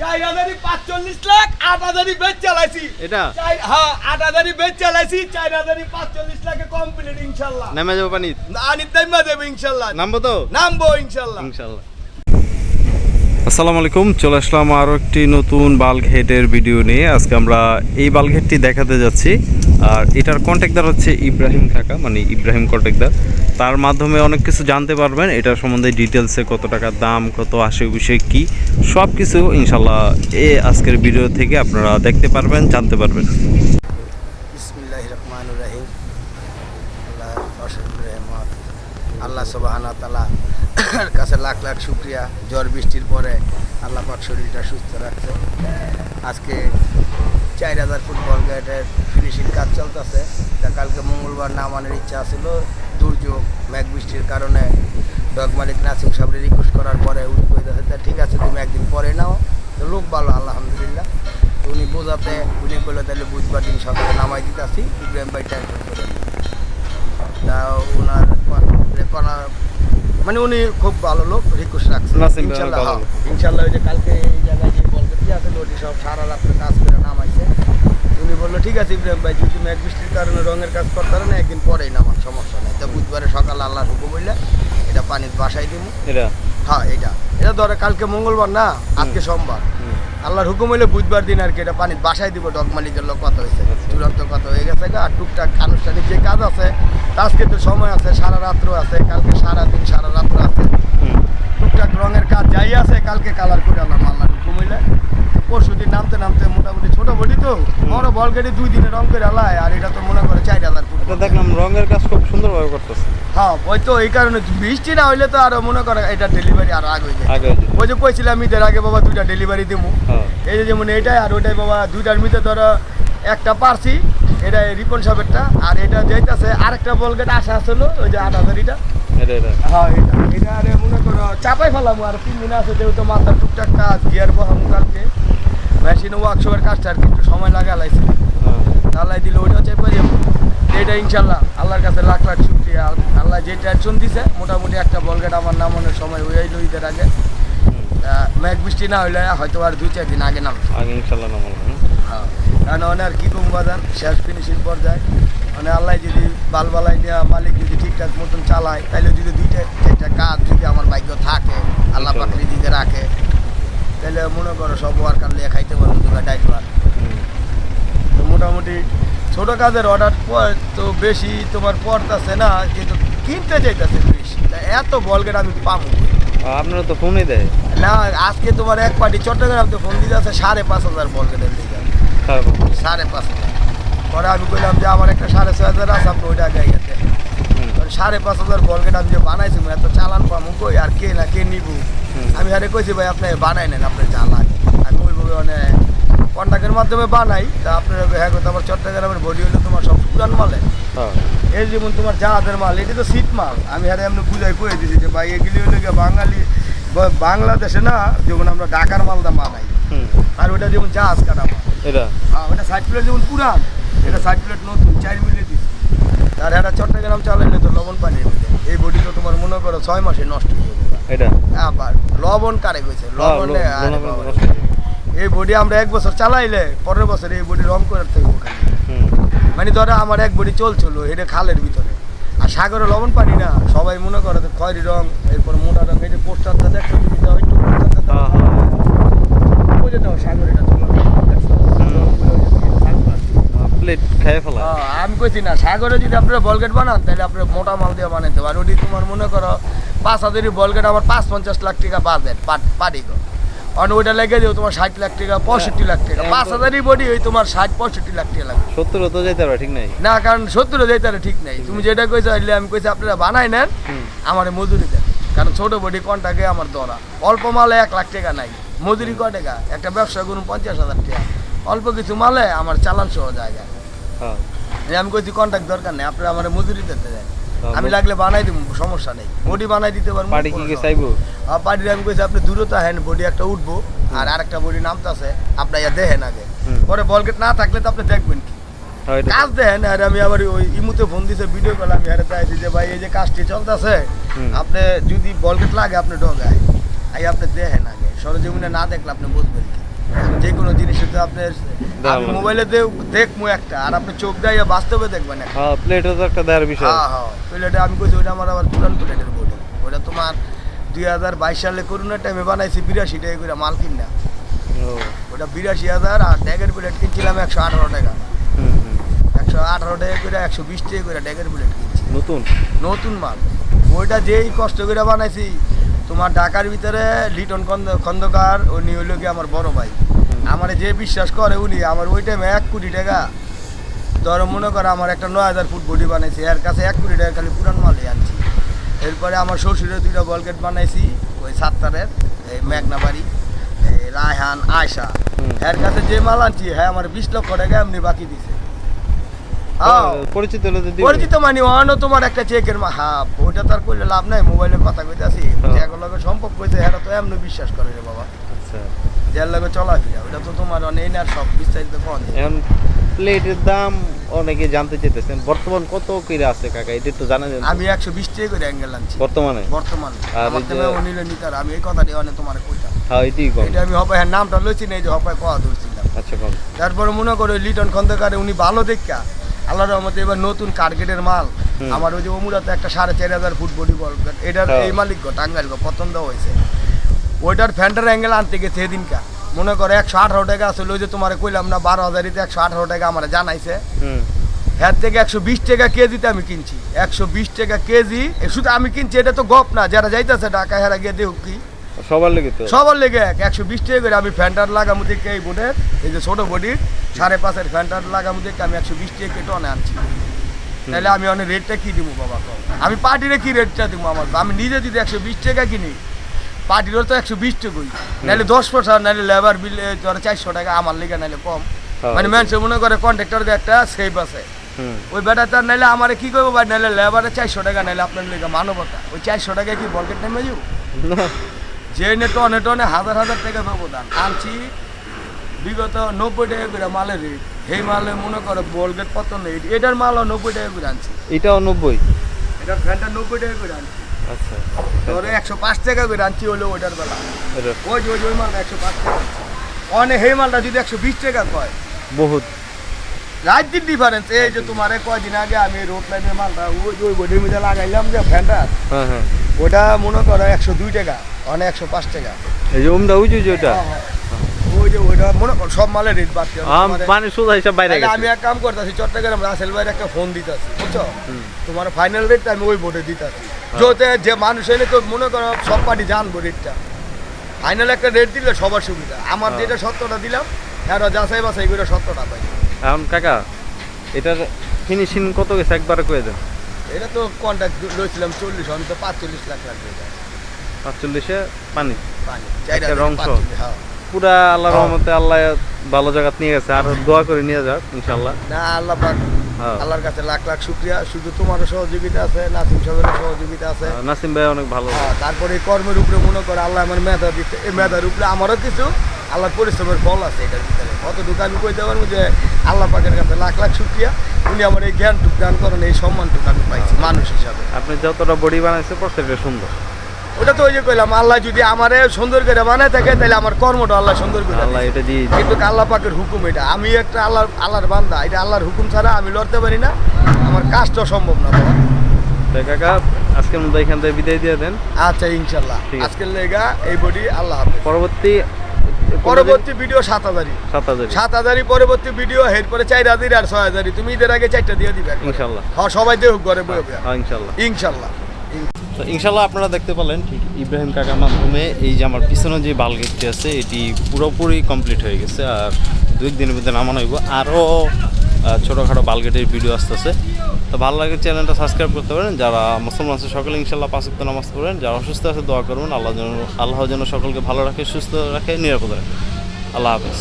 চার হাজারই পাঁচচল্লিশ লাখ আট হাজারই বেচ চালাইছি। এটা? হ্যাঁ আট হাজারই বেচ চালাইছি চার হাজারই পাঁচচল্লিশ লাখে কমপ্লিট ইনশাল্লাহ। নেমে যাব পানি আনিত দাইমা যাব ইনশাল্লাহ। নামবো তো? নামবো ইনশাল্লাহ। ইনশাল্লাহ। আসসালামু আলাইকুম, চলে আসলাম আরও একটি নতুন বালঘেটের ভিডিও নিয়ে। আজকে আমরা এই বালঘেটটি দেখাতে যাচ্ছি। আর এটার কন্ট্যাক্টার হচ্ছে ইব্রাহিম কাকা মানে ইব্রাহিম কন্ট্যাক্টার তার মাধ্যমে অনেক কিছু জানতে পারবেন, এটার সম্বন্ধে ডিটেলসে কত টাকা দাম, কত আসে বিষয় কি সব কিছু ইনশাল্লাহ এ আজকের ভিডিও থেকে আপনারা দেখতে পারবেন, জানতে পারবেন। রহমান রাহিম। আল্লাহ সবাহানা তালা কাছে লাখ লাখ শুক্রিয়া। ঝড় বৃষ্টির পরে আল্লাহ পাক শরীরটা সুস্থ রাখছে। আজকে চার হাজার ফুট বল গেটের ফিনিশিং কাজ চলতেছে। তা কালকে মঙ্গলবার নামানোর ইচ্ছা ছিল দুর্যোগ, মেঘ বৃষ্টির কারণে ডগ মালিক নাসিম সাহেবের রিকোয়েস্ট করার পরে উনি কইতেছে তা ঠিক আছে, তুমি একদিন পরে নাও। তো লোক ভালো, আলহামদুলিল্লাহ। তো উনি বোঝাতে, উনি বলল তাহলে বুধবার দিন সকালে নামাই দিতেছি, ইব্রাহিম ভাই ট্যাঙ্ক করে। তা ওনার ক- করা মানে উনি খুব ভালো লোক রিকোয়েস্ট রাখছে। ইনশাল্লাহ হ্যাঁ, ইনশাল্লাহ ওই যে কালকে এই জায়গায় যে বল করতে আছে ওটি সব সারা রাত্রে কাজ করে নামাইছে। উনি বলল ঠিক আছে ইব্রাহিম ভাই যদি মেঘ বৃষ্টির কারণে রঙের কাজ করতে না একদিন পরেই নামার সমস্যা নেই। তো বুধবারে সকালে আল্লাহ হুকুম বললে এটা পানির বাসায় দিব হ্যাঁ এটা। এটা ধরে কালকে মঙ্গলবার না আজকে সোমবার। আল্লাহর হুকুম হইলে বুধবার দিন আর কি এটা পানি বাসায় দিব ডক মালিকের লোক কথা হয়েছে আচ্ছা। চূড়ান্ত কথা হয়ে গেছে গা। আর টুকটাক আনুষ্ঠানিক যে কাজ আছে আজকে তো সময় আছে সারা রাত্র আছে কালকে সারা দিন সারা রাত্র আছে। টুকটাক রঙের কাজ যাই আছে কালকে কালার করে আল্লাহ আল্লাহর হুকুম হইলে পরশু দিন নামতে নামতে মোটামুটি ছোট বডি তো। বড় বল গাড়ি দুই দিনে রং করে আলায় আর এটা তো মনে করে চার হাজার ফুট দেখলাম রঙের কাজ খুব সুন্দরভাবে করতেছে। হ্যাঁ ওই তো এই কারণে বৃষ্টি না হইলে তো আরও মনে করে এটা ডেলিভারি আর আগে হয়ে যায়। আগে ওই যে কইছিলাম ঈদের আগে বাবা দুইটা ডেলিভারি দিব হ্যাঁ। এই যে যেমন এটাই আর ওইটাই বাবা দুইটার মধ্যে ধরো একটা পারছি এটা রিপন সাহেবেরটা আর এটা যাইতাছে আরেকটা বল গেট আসা আসলো ওই যে আট হাজার এটা। এটা এটা। হ্যাঁ এটা। এটা আরে মনে করো চাপাই ফেলাম আর তিন দিন আছে যেহেতু মাথার টুকটাক কাজ গিয়ার বহাম কালকে। মেশিন ওয়ার্কশপের কাজটা আর কি একটু সময় লাগা লাইছে হ্যাঁ। আল্লাহ দিলে ওইটা চেপে যাব এটা ইনশাল্লাহ আল্লাহর কাছে লাখ লাখ শুক্রিয়া। আল্লাহ যে টেনশন দিছে মোটামুটি একটা বল গেট আমার নামানোর সময় হয়ে যাইলো ঈদের আগে। মেঘ বৃষ্টি না হইলে হয়তো আর দুই চার দিন আগে নাম আগে ইনশাল্লাহ নামাল হ্যাঁ। কারণ অনেক আর কি কম বাজান শেষ ফিনিশিং পর্যায়ে। মানে আল্লাহ যদি বালবালাই দেওয়া মালিক যদি ঠিকঠাক মতন চালায় তাহলে যদি দুইটা চারটা কাজ যদি আমার ভাগ্য থাকে আল্লাহ ইনশাল্লাহ। পাকড়ি দিকে রাখে তাহলে মনে করো সব ওয়ার্কার লিয়ে খাইতে পারব দুটা ড্রাইভার তো মোটামুটি ছোট কাজের অর্ডার পর তো বেশি তোমার পড়তেছে না কিন্তু কিনতে চাইতেছে বেশি। তা এত বলগেট আমি পাবো আপনারা তো ফোনই দেয়। না আজকে তোমার এক পার্টি চট্টগ্রাম তো ফোন দিতে আছে সাড়ে পাঁচ হাজার বলগেটের দিকে সাড়ে পাঁচ হাজার। পরে আমি কইলাম যে আমার একটা সাড়ে ছয় হাজার আছে আপনি ওইটা আগে গেছে হুম। সাড়ে পাঁচ হাজার বলগেট আমি যে বানাইছি এত চালান পাবো কই আর কে না কে নিবো? আমি আরে কইছি ভাই আপনি বানাই নেন আপনি চালান আমি ওইভাবে মানে কন্ট্যাক্টের মাধ্যমে বানাই তা আপনার হ্যাঁ কথা আমার চট্টগ্রামের বডি হলো তোমার সব পুরান মালে। হ্যাঁ। এই যেমন তোমার জাহাজের মাল এটি তো শীত মাল। আমি হারে এমনি বুঝাই কয়ে দিছি যে ভাই এগুলি হলো বাঙালি বাংলাদেশে না যেমন আমরা ঢাকার মালদা বানাই। আর ওটা যেমন জাহাজ কাটা মাল। এটা? হ্যাঁ, ওটা সাইড প্লেট যেমন পুরান এটা সাইড প্লেট নতুন চার মিলে দিচ্ছি আর এটা চট্টগ্রাম চালাইলে তো লবণ এই বডি তো তোমার মনে করো ছয় মাসে নষ্ট হয়ে যাবে। এটা? আবার লবণ কারে হ্যাঁ, লবণ। এই বডি আমরা এক বছর চালাইলে পরের বছর এই বডি রং করে থাকব মানে ধরো আমার এক বডি চলছিল এটা খালের ভিতরে। আর সাগরে লবণ পানি না সবাই মনে করে তো খয়েরি রং এরপর মোটা রং এই যে পোস্টারটা দেখো তুমি যাও একটু পোস্টারটা দাও। হ্যাঁ, হ্যাঁ। সাগরে এটা চলো প্লেট খেয়ে ফেলা। হ্যাঁ, আমি কইছি না সাগরে যদি আপনারা বলগেট বানান তাহলে আপনারা মোটা মাল দিয়ে বানাইতে পারেন। ওটি তোমার মনে করো পাঁচ হাজারই বলগেট আমার পাঁচ পঞ্চাশ লাখ টাকা বাজেট গো অন ওইটা লেগে যাও তোমার ষাট লাখ টাকা পঁয়ষট্টি লাখ টাকা। পাঁচ হাজারই বডি ওই তোমার ষাট পঁয়ষট্টি লাখ টাকা লাগবে। সত্তর হতে যেতে পারে ঠিক নাই? না কারণ সত্তর যাইতে আর ঠিক নাই। তুমি যেটা কইছো হইলে আমি কইছি আপনারা বানাই নেন আমার মজুরি দেন। কারণ ছোট বডি কন্টাকে আমার দরা অল্প মালে এক লাখ টাকা নাই। মজুরি ক টাকা? একটা ব্যবসা করুন পঞ্চাশ হাজার টাকা। অল্প কিছু মালে আমার চালান সহ জায়গা। হ্যাঁ আমি কইছি দরকার নেই আপনারা আমার মজুরি দিতে দেন। হ্যাঁ, আমি লাগলে বানাই দিব সমস্যা নেই। বডি বানাই দিতে পারব পার্টি কি কি চাইব? আমি কইছি আপনি দূরত হেন বডি একটা উঠবো আর আরেকটা বডি নামতাছে ইয়া দেখেন আগে। পরে না থাকলে তো আপনি দেখবেন কি? হ্যাঁ, কাজ দেন আর আমি আবার ওই ইমুতে ফোন দিছে ভিডিও কল আমি হারে চাইছি যে ভাই এই যে কাজটি চলতেছে আপনি যদি বলগেট লাগে আপনি ডগায় আই আপনি দেখেন আগে সরজমিনে না দেখলে আপনি বুঝবেন কি? যে কোনো জিনিসের তো আপনার আমি। মোবাইলে দেখব একটা আর আপনি চোখ দিয়ে বাস্তবে দেখবেন হ্যাঁ প্লেটও তো একটা দেওয়ার বিষয়। হ্যাঁ হ্যাঁ প্লেটে আমি কইছি ওটা আমার আবার পুরান প্লেটের বডি। ওটা তোমার দুই হাজার বাইশ সালে করোনার টাইমে বানাইছি বিরাশি টাকা করে মাল কিনা ওটা বিরাশি হাজার আর ড্যাগের প্লেট কিনছিলাম একশো আঠারো টাকা। হুম হুম। একশো আঠারো টাকা করে একশো বিশ টাকা করে ড্যাগের প্লেট কিনছি। নতুন? নতুন মাল। ওইটা যেই কষ্ট করে বানাইছি তোমার ঢাকার ভিতরে লিটন খন্দ- খন্দকার উনি হইল কি আমার বড় ভাই। আমার যে বিশ্বাস করে উনি আমার ওই টাইমে এক কোটি টাকা ধরো মনে করো আমার একটা নয় হাজার ফুট বডি বানাইছি এর কাছে এক কোটি টাকা খালি পুরান মালই আনছি। এরপরে আমার শ্বশুরের দুইটা বলগেট বানাইছি ওই সাতটারের এই মেঘনাবাড়ি এই রায়হান আয়সা এর কাছে যে মাল আনছি হ্যাঁ আমার বিশ লক্ষ টাকা এমনি বাকি দিছে। পরিচিত হলে তো পরিচিত মানে অন্য তোমার একটা চেকের মা হ্যাঁ ওইটা তো আর করলে লাভ নাই মোবাইলে কথা কইতে আসি হ্যাঁ। লগে সম্পর্ক এরা তো এমনি বিশ্বাস করে রে বাবা। আচ্ছা। যার লগে চলাফেরা ওটা তো তোমার অনেক আর সব বিস্তারিত কন। এখন প্লেটের দাম অনেকে জানতে চাইতেছেন বর্তমান কত করে আছে কাকা? এটা তো জানা যায় আমি একশো বিশ টাকা করে অ্যাঙ্গেল আনছি। বর্তমানে? বর্তমানে। আমার অনিল নিতার আমি এই কথাটি অনেক তোমার কইতাম। হ্যাঁ এটাই কম। এটা আমি হপায় হ্যাঁ নামটা লইছি না এই যে হপায় কোয়া ধরছিলাম। আচ্ছা কম। তারপরে মনে করো লিটন খন্দকারে উনি ভালো দেখা আল্লাহ রহমতে এবার নতুন কার্গেটের মাল। আমার ওই যে অমুরাতে একটা সাড়ে চার হাজার ফুট বডি বল এটার হ্যাঁ। এই মালিক গো টাঙ্গাইল গো পছন্দ হয়েছে। ওইটার ফ্যান্টার অ্যাঙ্গেল আনতে গেছে সেদিনকা মনে করো একশো আঠারো টাকা আসলে ওই যে তোমার কইলাম না বারো হাজারিতে একশো আঠারো টাকা আমার জানাইছে। হ্যার থেকে একশো বিশ টাকা কেজিতে আমি কিনছি। একশো বিশ টাকা কেজি শুধু আমি কিনছি এটা তো গপ না যারা যাইতেছে ঢাকা হেরা গিয়ে দেখুক কি। সবার লেগে তো? সবার লেগে এক একশো বিশ টাকা করে আমি ফ্যান্টার লাগামু দেখে এই বোর্ডের এই যে ছোটো বডির সাড়ে পাঁচের ফ্যান্টার লাগামু দেখে আমি একশো বিশ টাকা কেটে অনে আনছি। তাহলে আমি অনেক রেটটা কি দিব বাবা? আমি পার্টিরে কি রেটটা দিব আমার? আমি নিজে যদি একশো বিশ টাকা কিনি পার্টিরও তো একশো বিশ টাকাই। নাহলে দশ পার্সেন্ট নাহলে লেবার বিল ধরো চারশো টাকা আমার লেগে নাহলে কম। হ্যাঁ। মানে মানুষ মনে করে কন্ট্রাক্টরকে একটা সেভ আছে। ওই বেটা তার নাহলে আমার কি করব ভাই? নাহলে লেবারে চারশো টাকা নাহলে আপনার লেগে মানবতা। ওই চারশো টাকা কি বলকেট নেমে যাব না যে নে টনে টনে হাজার হাজার টাকা ব্যবধান আনছি বিগত নব্বই টাকা করে মালের রেট এই মালে মনে করো বলগেট কত নেই। এটার মালও নব্বই টাকা করে আনছি। এটাও নব্বই? এটার ফ্যানটা নব্বই টাকা করে আনছি। আচ্ছা। ধরে একশো পাঁচ টাকা করে আনছি হলো ওইটার বেলা। এটা ওই ওই ওই মালটা একশো পাঁচ টাকা এই মালটা যদি একশো বিশ টাকা কয়। বহুত। দিন ডিফারেন্স এই যে তোমার কয়দিন আগে আমি রোড লাইনের মালটা ওই যে ওই বডির মধ্যে লাগাইলাম যে ফ্যানটা হ্যাঁ হ্যাঁ। ওটা মনে করো একশো দুই টাকা। অনেক একশো পাঁচ টাকা। এই যে উমদা ওই যে ওই যে ওইটা মনে সব মালের রেট বাড়ছে সোজা হিসাব বাইরে তাহলে আমি এক কাম করতেছি চট্টগ্রাম রাসেল ভাইয়ের একটা ফোন দিতেছি বুঝছ? তোমার ফাইনাল রেটটা আমি ওই বোর্ডে দিতেছি। যাতে যে মানুষ এলে তো মনে করো সব পার্টি জানব রেটটা ফাইনাল একটা রেট দিলে সবার সুবিধা। আমার হ্যাঁ। যেটা সত্যটা দিলাম হ্যাঁ যাচাই বাছাই করে সত্যটা পাই। এখন কাকা এটার ফিনিশিং কত গেছে? একবারে কয়ে দেন। এটা তো কন্ট্যাক্ট লইছিলাম চল্লিশ আমি তো পাঁচচল্লিশ লাখ লাগবে। এটা। পাঁচচল্লিশে পানি একটা রং সহ। হ্যাঁ। পুরা আল্লাহর হ্যাঁ। রহমতে আল্লাহ ভালো জায়গাত নিয়ে গেছে আর দোয়া করে নিয়ে যাক ইনশাল্লাহ না আল্লাহ পাক হ্যাঁ। আল্লাহর কাছে লাখ লাখ শুক্রিয়া শুধু তোমারও সহযোগিতা আছে নাসিম সাহেবের সহযোগিতা আছে নাসিম ভাই অনেক ভালো হ্যাঁ, তারপরে কর্মের উপরে মনে করে আল্লাহ আমার মেধা এই মেধার উপরে আমারও কিছু আল্লাহর পরিশ্রমের ফল আছে এটার ভিতরে অতটুকু আমি কইতে পারব যে আল্লাহ পাকের কাছে লাখ লাখ শুক্রিয়া উনি আমার এই জ্ঞানটুকু দান করেন এই সম্মানটুকু আমি পাইছি মানুষ হিসাবে আপনি যতটা বডি বানাইছে প্রত্যেকটা সুন্দর ওটা তো ওই যে কইলাম আল্লাহ যদি আমারে সুন্দর করে বানায় থাকে তাহলে আমার কর্মটা আল্লাহ সুন্দর করে আল্লাহ এটা দিয়ে কিন্তু আল্লাহ পাকের হুকুম এটা। আমি একটা আল্লাহর আল্লাহর বান্দা এটা আল্লাহর হুকুম ছাড়া আমি লড়তে পারি না। আমার কাজটা সম্ভব না বাবা। তাই কাকা আজকের মতো এখান থেকে বিদায় দিয়ে দেন। আচ্ছা ইনশাল্লাহ। আজকের লেগা এই বডি আল্লাহ হাফেজ। পরবর্তী পরবর্তী ভিডিও সাত হাজারই। সাত হাজার সাত হাজারি পরবর্তী ভিডিও এরপরে চার হাজারি আর ছয় হাজারি তুমি ঈদের আগে চারটা দিয়ে দিবে। ইনশাল্লাহ। হ্যাঁ সবাই দেখুক ঘরে বয়ে বয়ে। হ্যাঁ ইনশাল্লাহ। ইনশাল্লাহ। তো ইনশাল্লাহ আপনারা দেখতে পেলেন ঠিক ইব্রাহিম কাকার মাধ্যমে এই যে আমার পিছনে যে বালগেটটি আছে, এটি পুরোপুরি কমপ্লিট হয়ে গেছে আর দুই দিনের মধ্যে নামানো হইব। আরও ছোটোখাটো বালগেটের ভিডিও আসতেছে। তো ভালো লাগে চ্যানেলটা সাবস্ক্রাইব করতে পারেন। যারা মুসলমান আছে, সকলে ইনশাল্লাহ পাঁচ ওয়াক্ত নামাজ পড়বেন যারা অসুস্থ আছে, দোয়া করবেন আল্লাহ যেন আল্লাহ যেন সকলকে ভালো রাখে, সুস্থ রাখে, নিরাপদ রাখে। আল্লাহ হাফেজ।